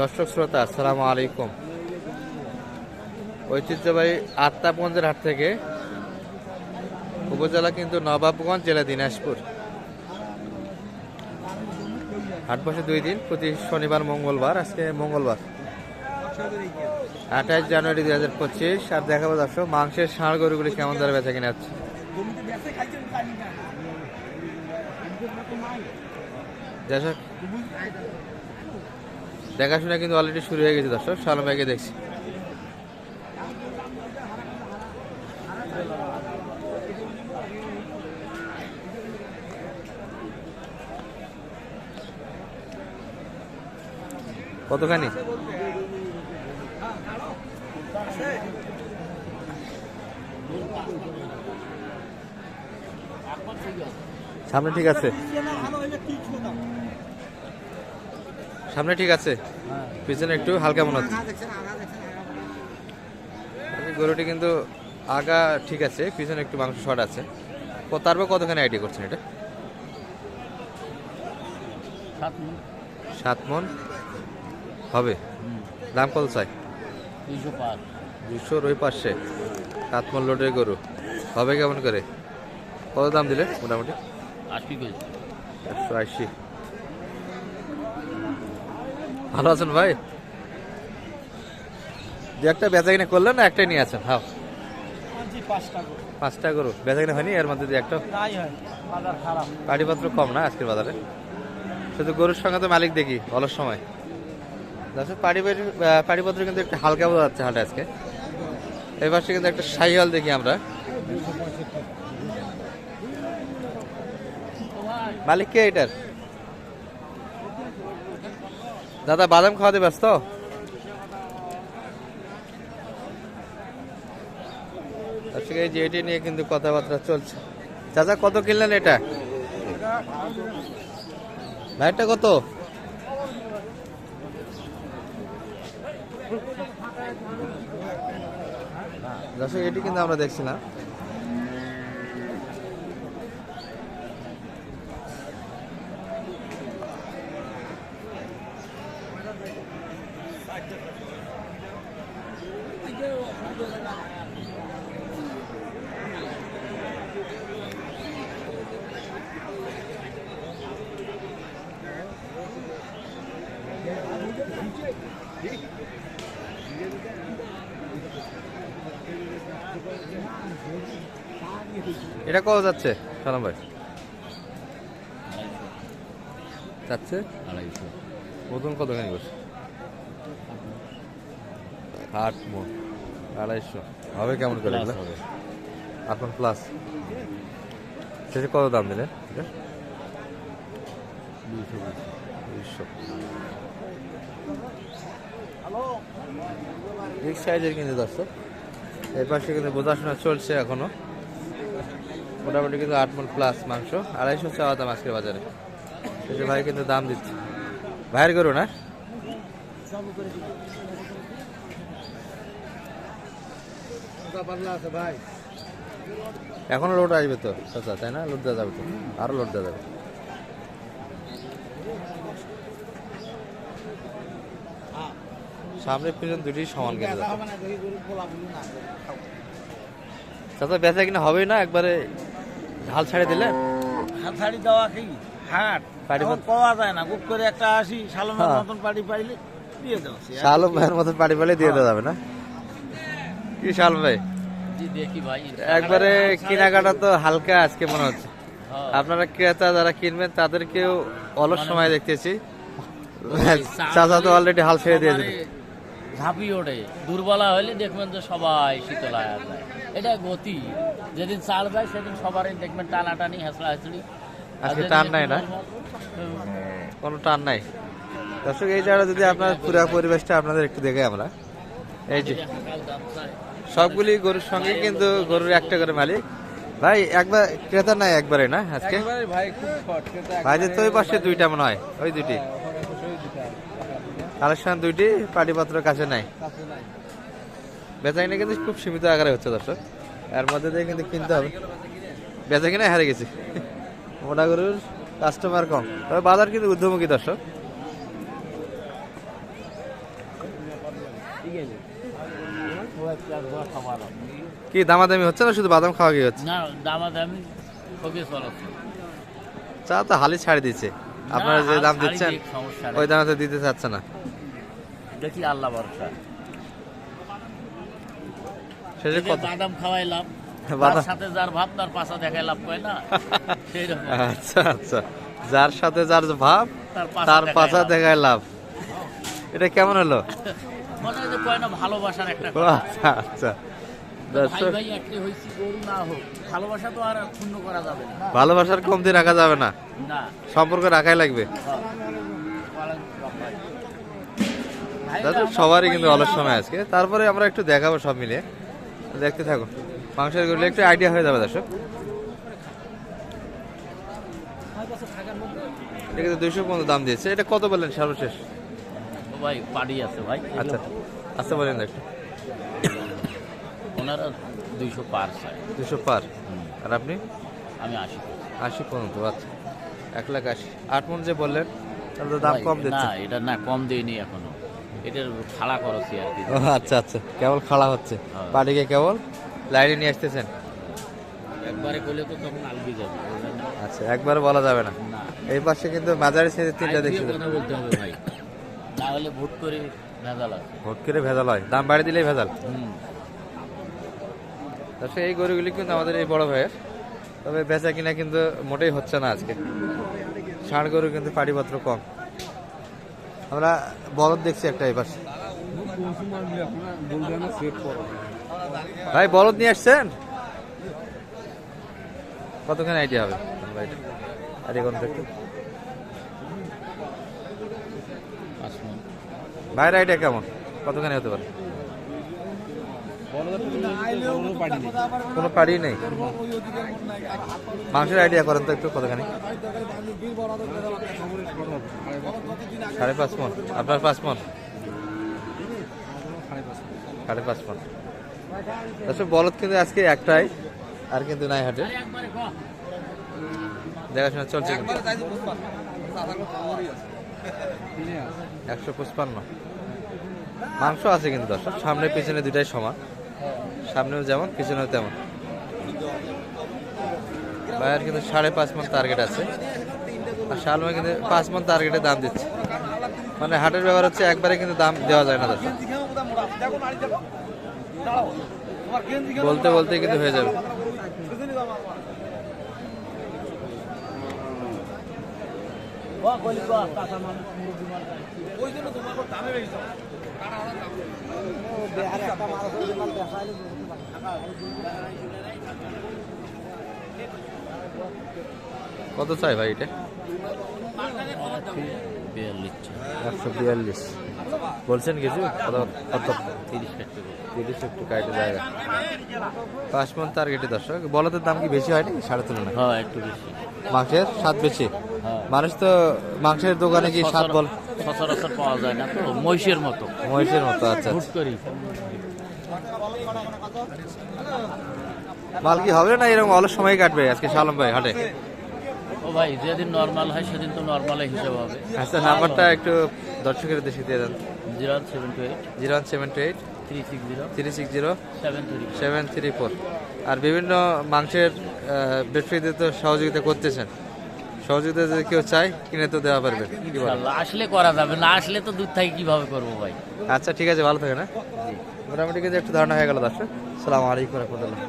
দর্শক শ্রোতা, আসসালামু আলাইকুম। ঐতিহ্যবাহী আত্মাপঞ্জের হাট থেকে উপজেলা কিন্তু নবাবগঞ্জ, জেলা দিনাজপুর। হাট বসে দুই দিন, প্রতি শনিবার, মঙ্গলবার, আজকে মঙ্গলবার। আঠাশ জানুয়ারি দুই হাজার পঁচিশ, আর দেখাবো দর্শক, মাংসের ষাঁড় গরুগুলি কেমন দরে বেচা কিনে যাচ্ছে দর্শক দেখাশোনা কিন্তু অলরেডি শুরু হয়ে গেছে দর্শক সালাম ভাইকে দেখছি। কতখানি? সামনে ঠিক আছে। সামনে ঠিক আছে। পিছনে একটু হালকা মনে হচ্ছে। গরুটি কিন্তু আগা ঠিক আছে পিছনে একটু মাংস শর্ট আছে। তারপর কতখানি আইডিয়া করছেন এটা? সাত মন। হবে। দাম কত চাই? দুশোর ওই পাশে। সাত মন লোডের গরু। হবে কেমন করে? কত দাম দিলে মোটামুটি? আশি একশো আশি। ভালো আছেন ভাই? দু একটা বেচা কিনে করলেন না একটাই নিয়ে আছেন? হাও। পাঁচটা গরু। বেচা কিনে হয়নি? এর মধ্যে দিয়ে একটা? পাটিপত্র কম না আজকের বাজারে? শুধু গরুর সঙ্গে তো মালিক দেখি অলস সময়। পাটিপত্র কিন্তু একটু হালকা বোঝা যাচ্ছে হাটে আজকে। এই পাশে কিন্তু একটা সাইহল দেখি আমরা। মালিক কে এটার? দাদা বাদাম খাওয়াতে ব্যস্ত? আজকে এই যে এটি নিয়ে কিন্তু কথাবার্তা চলছে। চাচা, কত কিনলেন এটা? ভাইটা কত? দর্শক, এটি কিন্তু আমরা দেখছিলাম এটা কত যাচ্ছে সালাম ভাই? যাচ্ছে? আড়াইশো। নতুন কতখানি বসে? আট মন। আড়াইশো। হবে কেমন করে এখন প্লাস শেষে কত দাম দিলে এটা দুইশো। দুইশো বিগ সাইজের কিন্তু দর্শক। এই পাশে কিন্তু বোঝাশোনা চলছে এখনও। মোটামুটি কিন্তু আট মন প্লাস মাংস। আড়াইশো চাওয়া দাম আজকের বাজারে। শেষে ভাই কিন্তু দাম দিচ্ছে। ভাইয়ের গরু না? এখনও লোড আসবে তো চাচা তাই না? লোড দেওয়া যাবে তো আরও লোড দেওয়া যাবে। সামনে পিছন দুটি সমান কিন্তু চাচা বেচা কিনা হবেই না? একবারে ঝাল ছাড়ে দিলে? হাড়ি দেওয়া কি? হাট। পাওয়া যায় না গুপ করে একটা আসি সালমের হ্যাঁ। মতন পাড়ি পাইলে দিয়ে দাও সে আর শালম ভাইয়ের মতন পাড়ি পাইলে দিয়ে দেওয়া যাবে না? কি ভাই একবারে কেনাকাটা তো হালকা আজকে মনে হচ্ছে। হ্যাঁ। আপনারা ক্রেতা যারা কিনবেন তাদেরকেও অলস সময় দেখতেছি। চাচা তো অলরেডি হাল ছেড়ে দিয়ে দিল ঝাঁপি ওঠে। দুর্বলা হলে দেখবেন যে সবাই শীতলায় এটা গতি। যেদিন চাল যায় সেদিন সবারই দেখবেন টানাটানি হেসড়া হেসড়ি আজকে টান নাই না? কোনো টান নাই। দর্শক এই জায়গাটা যদি আপনার পুরো পরিবেশটা আপনাদের একটু দেখে আমরা। এই যে। সবগুলি গরুর সঙ্গে কিন্তু গরুর একটা করে মালিক। ভাই একবার ক্রেতা নাই একবারে না আজকে? ভাই ভাইদের তো ওই পাশে দুইটা মনে হয় ওই দুইটি। কালেকশন দুইটি পাটিপত্র কাছে নাই। বেচা কিনা কিন্তু খুব সীমিত আকারে হচ্ছে দর্শক। এর মধ্যে দিয়ে কিন্তু কিনতে হবে। বেচা কিনা হারে গেছি। মোটা গরুর কাস্টমার কম। তবে বাজার কিন্তু ঊর্ধ্বমুখী দর্শক। কি দামাদামি হচ্ছে না শুধু বাদাম খাওয়া গিয়ে হচ্ছে? না দামাদামি খুবই চলছে। চা তো হালি ছাড়ি দিচ্ছে। আপনারা যে দাম দিচ্ছেন। ওই দামে তো দিতে চাচ্ছে না। দেখি আল্লাহ ভরসা? শেষে কত বাদাম খাওয়াইলাম বাদাম- তার সাথে যার ভাব তার পাশা দেখাই লাভ করে না? সেই রকম। আচ্ছা আচ্ছা। যার সাথে যার ভাব তার পাশা। দেখায় লাভ। এটা কেমন হলো? মনে হয় যে কয় না ভালোবাসার একটা আচ্ছা আচ্ছা। ভালোবাসার কমতি রাখা যাবে না। সম্পর্ক রাখাই লাগবে। সবারই কিন্তু অলস সময় আজকে। তারপরে আমরা একটু দেখাবো সব মিলে। দেখতে থাকো। মাংসেরগুলো একটু আইডিয়া হয়ে যাবে দর্শক। এটা কিন্তু দুইশো পনেরো দাম দিয়েছে। এটা কত বললেন সর্বশেষ? ভাই পাড়ি আছে ভাই। আচ্ছা আচ্ছা বলেন একটু। ওনারা দুইশো পার চাই দুশো পার? আর আপনি? আমি আসি আশি পর্যন্ত আচ্ছা। এক লাখ আশি। আট মন যে বললেন তাহলে তো দাম কম দিচ্ছে। না এটা না কম দেয়নি এখনও। এটার খাড়া খরচই আর কি। আচ্ছা আচ্ছা। কেবল খাড়া হচ্ছে। হ্যাঁ। পাটিকে কেবল লাইনে নিয়ে আসতেছেন? একবারে করলে তো তখন আলবি যাবে আচ্ছা একবার বলা যাবে না। এই পাশে কিন্তু মাঝারি সাইজের তিনটা দেখছি। কথা বলতে হবে ভাই। না হলে ভোট করে ভেজাল আছে। ভোট করে ভেজাল হয়। দাম বাড়ি দিলেই ভেজাল। হুম। তাছাড়া এই গরুগুলি কিন্তু আমাদের এই বড় ভাইয়ের। তবে বেচা কিনা কিন্তু মোটেই হচ্ছে না আজকে। ষাঁড় গরু কিন্তু পাটিপত্র কম। আমরা বলদ দেখছি একটা পাশে ভাই বলদ নিয়ে আসছেন? কতখানি আইডিয়া হবে? আইডিয়া কোন একটু আসুন ভাইয়ের আইডিয়া কেমন? কতখানি হতে পারে? কোনো পাড়ি নেই। মাংসের আইডিয়া করেন তো একটু কতখানি? সাড়ে পাঁচ মন আপনার পাঁচ মন সাড়ে পাঁচ মন দর্শক, বলদ কিন্তু আজকে একটাই, আর কিন্তু নাই হাটে। দেখাশোনা চলছে একশো পঁচপান্ন। মাংস আছে কিন্তু দর্শক, সামনে পিছনে দুটাই সমান। সামনেও যেমন, পিছনেও তেমন। ভাইয়ের কিন্তু সাড়ে পাঁচ মন টার্গেট আছে। আর শালমা কিন্তু পাঁচ মন টার্গেটে দাম দিচ্ছে। মানে হাটের ব্যাপার হচ্ছে একবারে কিন্তু দাম দেওয়া যায় না দর্শক। বলতে বলতে কিন্তু হয়ে যাবে ও গলি কো কাঁচা মানুষ মুরগি মার কত চাই ভাই এটা? একশো বিয়াল্লিশ। বলছেন কিছু? কত? তিরিশ একটু। কাইটে জায়গা পাঁচ মন টার্গেটে দর্শক। বলদের দাম কি বেশি হয়নি সাড়ে তুলনায় হ্যাঁ একটু বেশি। মাংসের স্বাদ বেশি। মানুষ তো মাংসের দোকানে কি স্বাদ বল সচরাচর পাওয়া যায় না তো মহিষের মতো। মহিষের মতো আচ্ছা। মাল কি হবে না এরকম অলস সময় কাটবে আজকে শালম ভাই হাটে? ও ভাই যেদিন নর্মাল হয় সেদিন তো নর্মাল হিসাব হবে। আচ্ছা নাম্বারটা একটু দর্শকের দেশে দিয়ে দেন। Zero seven two eight. Zero one seven two eight. Three six zero. Three six zero. Seven three seven three four. আর বিভিন্ন মাংসের ব্যবসায়ীদের তো সহযোগিতা করতেছেন। সহযোগিতা যদি কেউ চায় কিনে তো দেওয়া পারবে। কি বলেন? আসলে করা যাবে না আসলে তো দূর থেকে কীভাবে করব ভাই? আচ্ছা ঠিক আছে ভালো থাকে না মোটামুটি কিন্তু একটু ধারণা হয়ে গেল দর্শক। সালাম আলাইকুম রহমতুল্লাহ।